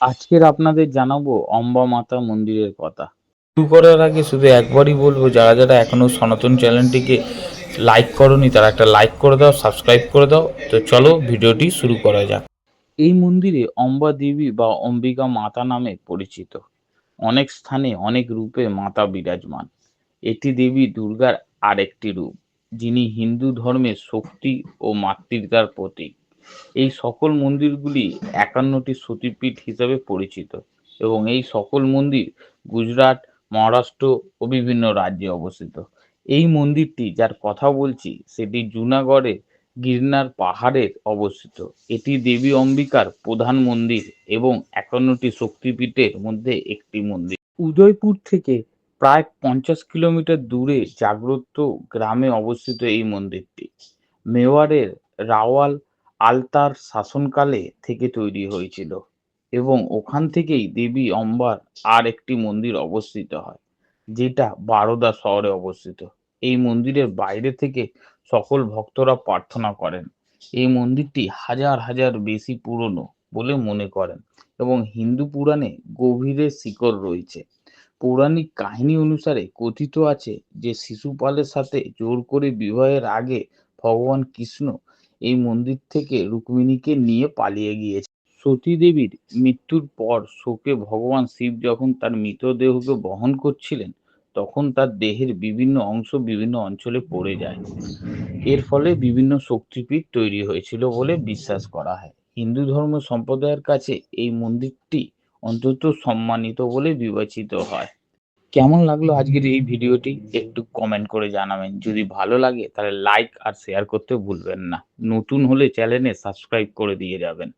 আজকের আপনাদের জানাব অম্বা মাতা মন্দিরের কথা। শুরু করার আগে শুধু একবারই বলব যারা যারা এখনও সনাতন চ্যানেলটিকে লাইক করনি তারা একটা লাইক করে দাও সাবস্ক্রাইব করে দাও। তো চলো ভিডিওটি শুরু করা যাক। এই মন্দিরে অম্বা দেবী বা অম্বিকা মাতা নামে পরিচিত। অনেক স্থানে অনেক রূপে মাতা বিরাজমান। এটি দেবী দুর্গার আরেকটি রূপ যিনি হিন্দু ধর্মের শক্তি ও মাতৃতার প্রতীক। এই সকল মন্দিরগুলি একান্নটি সতীপীঠ হিসাবে পরিচিত এবং এই সকল মন্দির গুজরাট, মহারাষ্ট্র ও বিভিন্ন রাজ্যে অবস্থিত। এই মন্দিরটি যার কথা বলছি সেটি জুনাগড়ে গিরনার পাহাড়ের অবস্থিত। এটি দেবী অম্বিকার প্রধান মন্দির এবং একান্নটি শক্তিপীঠের মধ্যে একটি মন্দির। উদয়পুর থেকে প্রায় পঞ্চাশ কিলোমিটার দূরে জাগ্রত গ্রামে অবস্থিত এই মন্দিরটি। মেওয়ারের রাওয়াল আলতার শাসনকালে থেকে তৈরি হয়েছিল এবং ওখান থেকেই দেবী অম্বার আর একটি মন্দির অবস্থিত হয়, যেটা বারোদা শহরে অবস্থিত। এই মন্দিরের বাইরে থেকে সকল ভক্তরা প্রার্থনা করেন। এই মন্দিরটি হাজার হাজার বেশি পুরনো বলে মনে করেন এবং হিন্দু পুরাণে গভীরে শিকড় রয়েছে। পৌরাণিক কাহিনী অনুসারে কথিত আছে যে শিশুপালের সাথে জোর করে বিবাহের আগে ভগবান কৃষ্ণ এই মন্দির থেকে রুক্মিণীকে নিয়ে পালিয়ে গিয়েছে। সতী দেবীর মৃত্যুর পর শোকে ভগবান শিব যখন তার মৃতদেহকে বহন করছিলেন, তখন তার দেহের বিভিন্ন অংশ বিভিন্ন অঞ্চলে পড়ে যায়। এর ফলে বিভিন্ন শক্তিপীঠ তৈরি হয়েছিল বলে বিশ্বাস করা হয়। হিন্দু ধর্ম সম্প্রদায়ের কাছে এই মন্দিরটি অন্তত সম্মানিত বলে বিবেচিত হয়। কেমন লাগল আজকের এই ভিডিওটি? একটু কমেন্ট করে জানাবেন। যদি ভালো লাগে, তাহলে লাইক আর শেয়ার করতে ভুলবেন না। নতুন হলে চ্যানেলে সাবস্ক্রাইব করে দিয়ে যাবেন।